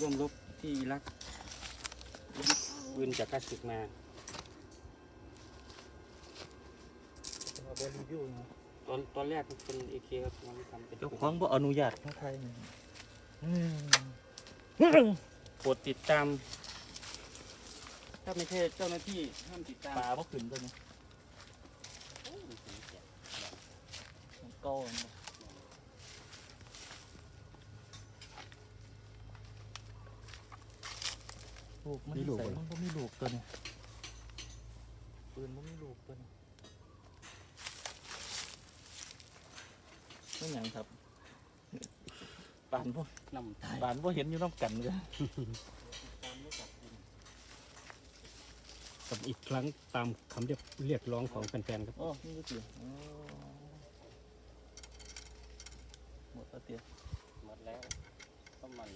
ร่วมรบที่อิรักปืนจากคลาสสิกมาเอาไปรีวิวนะตอนตอนแรกมันเป็นเอเคครับมันทำเป็นเจ้าของบ่อนุญาตของไทยนี่อืมโปรดติดตาม ถ้าไม่ใช่เจ้าหน้าที่ห้ามติดตามปลาบ่ขึ้นตัวนี้มันเก่าอันนี้ ลูกมันมีลูกใส่บ่ล่ะมันบ่มีลูกตัวนี้ปืนบ่มีลูกตัวนี้ไม่หยังครับปานบ่นำตายปานบ่เห็นอยู่น้ำกันเลยกับอีกครั้งตามคำเรียกเรียกร้องของแฟนๆครับโอ้นี่ก็คืออ๋อหมดแล้วเตี้ยหมดแล้วก็มัน